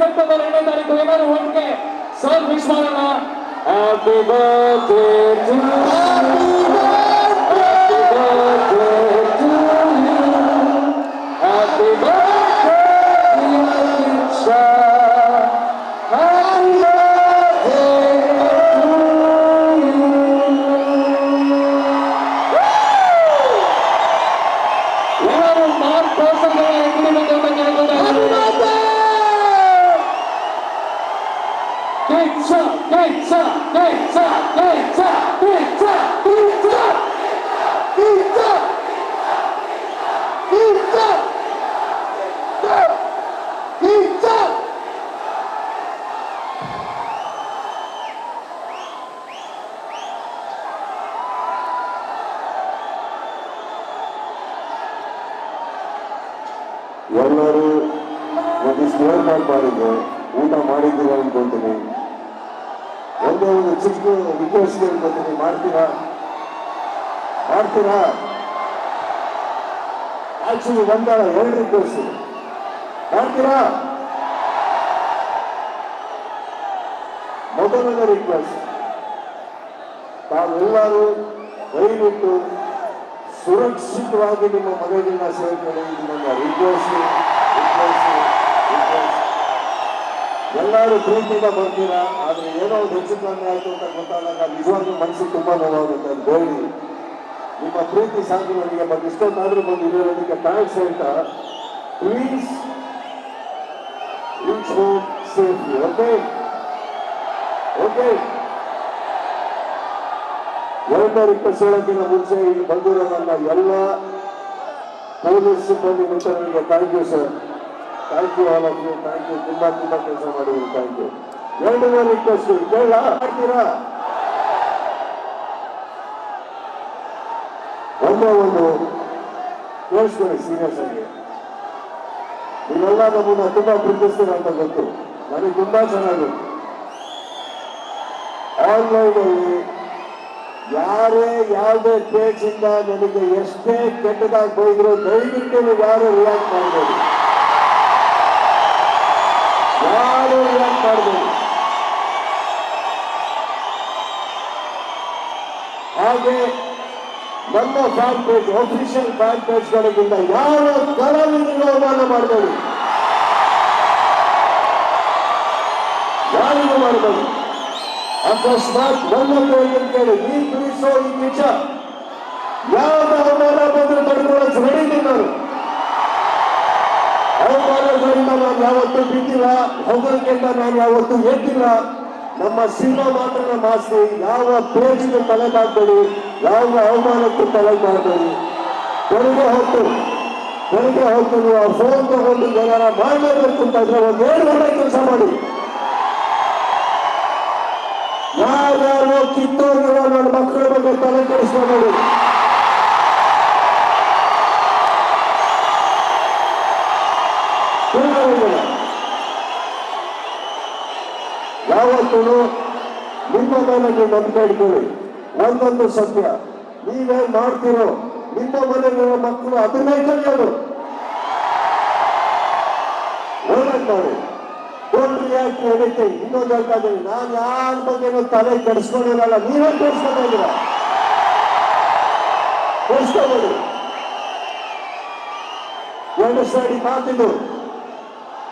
September ಎರಡನೇ ತಾರೀಕು ಎಲ್ಲರೂ ಒಟ್ಟಿಗೆ ಸರ್ ವಿಶ್ ಮಾಡೋಣ ಹ್ಯಾಪಿ ಬರ್ತ್ಡೇ ಎಲ್ಲರೂ ಒಂದಿಷ್ಟು ಏರ್ಪಾಡು ಮಾಡಿದ್ರು ಊಟ ಮಾಡಿದ್ದೀರ ಅನ್ಕೊಂತೀನಿ ಒಂದೇ ಚಿಕ್ಕ ರಿಕ್ವೆಸ್ಟ್ ಅನ್ಕೊಂತೀನಿ ಮಾಡ್ತೀರಾ? ಮಾಡ್ತೀರಾ? ಆಕ್ಚುಲಿ ಬಂದ ಎರಡು ರಿಕ್ವೆಸ್ಟ್ ಮಾಡ್ತೀರಾ? ಮೊದಲನೇ ರಿಕ್ವೆಸ್ಟ್ ತಾವೆಲ್ಲರೂ ದಯವಿಟ್ಟು ಸುರಕ್ಷಿತವಾಗಿ ನಿಮ್ಮ ಮನೆಗಳನ್ನ ಸೇರ್ಕೊಳ್ಳಿ. ರಿಕ್ವೆಸ್ಟ್ ರಿಕ್ವೆಸ್ಟ್ ರಿಕ್ವೆಸ್ಟ್ ಎಲ್ಲರೂ ಪ್ರೀತಿಯಿಂದ ಬರ್ತೀರಾ ಆದ್ರೆ ಏನೋ ಒಂದು ಹೆಚ್ಚು ಕಮ್ಮಿ ಆಯ್ತು ಅಂತ ಗೊತ್ತಾದಾಗ ನಿಜವಾಗ್ಲೂ ಮನಸ್ಸಿಗೆ ತುಂಬಾ ನೋವಾಗುತ್ತೆ ಅಂತ ಬೇಡಿ ನಿಮ್ಮ ಪ್ರೀತಿ ಸಾಕು ನನಗೆ ಮತ್ತೆ ಇಷ್ಟೊತ್ತಾದ್ರೂ ಬಂದು ಇರೋದಕ್ಕೆ ಥ್ಯಾಂಕ್ಸ್ ಅಂತ please reach home safely okay okay ಎರಡನೇ ರಿಕ್ವೆಸ್ಟ್ ಹೇಳೋಕ್ಕಿಂತ ಮುಂಚೆ ಇಲ್ಲಿ ಬಂದಿರೋ ನನ್ನ ಎಲ್ಲ ಪೊಲೀಸ್ ಸಿಬ್ಬಂದಿ ಮಿತ್ರರಿಗೆ thank you sir thank you all of you thank you ತುಂಬಾ ತುಂಬಾ ಕೆಲಸ ಮಾಡಿದ್ರು ಥ್ಯಾಂಕ್ ಯು ಎರಡನೇ ರಿಕ್ವೆಸ್ಟ್ ಕೇಳ ಮಾಡ್ತೀರಾ? ಒಂದೇ ಒಂದು ಕೇಳಿಸ್ತೇನೆ ಸೀರಿಯಸ್ ಆಗಿ. ನೀವೆಲ್ಲ ನಮ್ಮನ್ನ ತುಂಬಾ ಪ್ರೀತಿಸ್ತೀರ ಅಂತ ಗೊತ್ತು. ನನಗೆ ತುಂಬಾ ಚೆನ್ನಾಗಿ ಆನ್ಲೈನಲ್ಲಿ ಯಾರೇ ಯಾವುದೇ ಪೇಜಿಂದ ನನಗೆ ಎಷ್ಟೇ ಕೆಟ್ಟದಾಗಿ ಹೋಗಿದ್ರು ದಯವಿಟ್ಟು ನೀವು ಯಾರು ರಿಯಾಕ್ಟ್ ಮಾಡಬೇಡಿ. ಮಾಡಬೇಡಿ ಹಾಗೆ ನಮ್ಮ ಫ್ಯಾನ್ ಪೇಜ್ ಅಫಿಷಿಯಲ್ ಫ್ಯಾನ್ ಪೇಜ್ಗಳಿಗಿಂತ ಯಾವ ಕಲಾವಿದರಿಗೂ ಅವಮಾನ ಮಾಡಬೇಡಿ ಯಾರಿಗೂ ಮಾಡಬೇಡಿ ಅಕಸ್ಮಾತ್ ನನ್ನ ಪೇಜ್ ಕೇಳಿ ಈ ನಿಜ ಯಾವ ಅವಮಾನ ಬಂದ್ರೆ ತಡ್ಕೊಳ್ಳೋಕೆ ರೆಡಿ ಯಾವತ್ತೂ ಬಿದ್ದಿಲ್ಲ ಹೊಗಳಿಕೆಯಿಂದ ನಾನು ಯಾವತ್ತು ಎದ್ದಿಲ್ಲ ನಮ್ಮ ಸಿನಿಮಾ ಮಾತ್ರ ಮಾಸಿ ಯಾವ ಪೇಜಿಗೆ ತಲೆ ಮಾಡಬೇಡಿ ಯಾವ ಅವಮಾನಕ್ಕೂ ತಲೆ ಮಾಡಬೇಡಿ ಬೆಳಿಗ್ಗೆ ಹೊತ್ತು ಬೆಳಿಗ್ಗೆ ಹೊತ್ತು ನೀವು ಆ ಫೋನ್ ತಗೊಂಡು ಏನಾರ ಮಾಡಲೇಬೇಕು ಅಂತ ಇದ್ರೆ ಒಂದು ಏಳು ಗಂಟೆ ಕೆಲಸ ಮಾಡಿ. ಯಾರ್ಯಾರೋ ಕಿತ್ತೋಗಿರೋ ನನ್ನ ಮಕ್ಕಳ ಬಗ್ಗೆ ತಲೆ ಕೆಡಿಸ್ಕೊಂಡು ಯಾವತ್ತೂ ನಿಮ್ಮ ಮೇಲೆ ನೀವು ನಂಬಿಕೆ ಇಟ್ಕೊಳ್ಳಿ ಒಂದೊಂದು ಸತ್ಯ. ನೀವೇನ್ ಮಾಡ್ತೀರೋ, ನಿಮ್ಮ ಮನೆಗಳ ಮಕ್ಕಳು ಅದನ್ನೇ ಕಲಿಯೋದು ಒಳ್ಳೇದ್ ಮಾಡಿ ಇನ್ನೊಂದು ಹೇಳ್ತಾ ಇದ್ದೀನಿ ನಾನು ಯಾರ ಬಗ್ಗೆ ತಲೆ ಕೆಡಿಸ್ಕೊಂಡಿರಲ್ಲ, ನೀವೇ ಕೆಡಿಸ್ಕೊಂಡಿದ್ದೀರ ಕೆಡಿಸ್ಕೊಬೋದು. ಎರಡು ಸೈಡಿ ಮಾತಿದ್ದು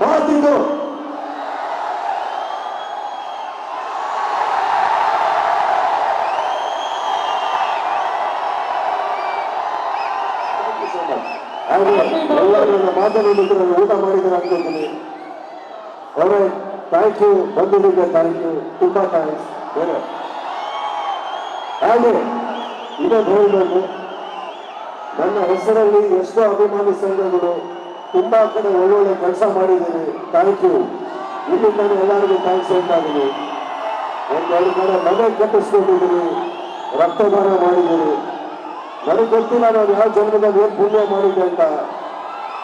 ಮಾತಿದ್ದು. ಹಾಗೆ ಎಲ್ಲರೂ ನನ್ನ ಮಾತನಾಡಿದ್ರೆ ಊಟ ಮಾಡಿದ್ರೆ ಅನ್ಕೋತೀನಿ ಅವರೇ ಥ್ಯಾಂಕ್ ಯು ಬಂದಿದ್ದಕ್ಕೆ ಥ್ಯಾಂಕ್ ಯು ತುಂಬಾ ಥ್ಯಾಂಕ್ಸ್ ಬೇರೆ. ಹಾಗೆ, ಇದೆ ಹೇಳಬೇಕು ನನ್ನ ಹೆಸರಲ್ಲಿ ಎಷ್ಟೋ ಅಭಿಮಾನಿ ಸಂಘಗಳು ತುಂಬಾ ಕಡೆ ಒಳ್ಳೊಳ್ಳೆ ಕೆಲಸ ಮಾಡಿದ್ದೀನಿ ಥ್ಯಾಂಕ್ ಯು ಇಲ್ಲಿ ನಾನು ಎಲ್ಲರಿಗೂ ಥ್ಯಾಂಕ್ಸ್ ಹೇಳ್ತಾ ಇದ್ದೀನಿ ಒಂದೆರಡು ಕಡೆ ಮನೆ ಕಟ್ಟಿಸ್ಕೊಂಡಿದ್ದೀನಿ ರಕ್ತದಾನ ಮಾಡಿದ್ದೀನಿ ನನಗೆ ಗೊತ್ತಿಲ್ಲ ನಾನು ಯಾವ ಜನ್ಮದಲ್ಲಿ ಏನು ಪುಣ್ಯ ಮಾಡಿದ್ದೆ ಅಂತ.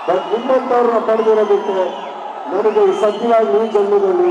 ಬಟ್ ನಿಮ್ಮಂಥವ್ರನ್ನ ಪಡೆದಿರೋದಕ್ಕೆ ನನಗೆ ಸತ್ಯವಾಗಿ ಈ ಜನ್ಮದಲ್ಲಿ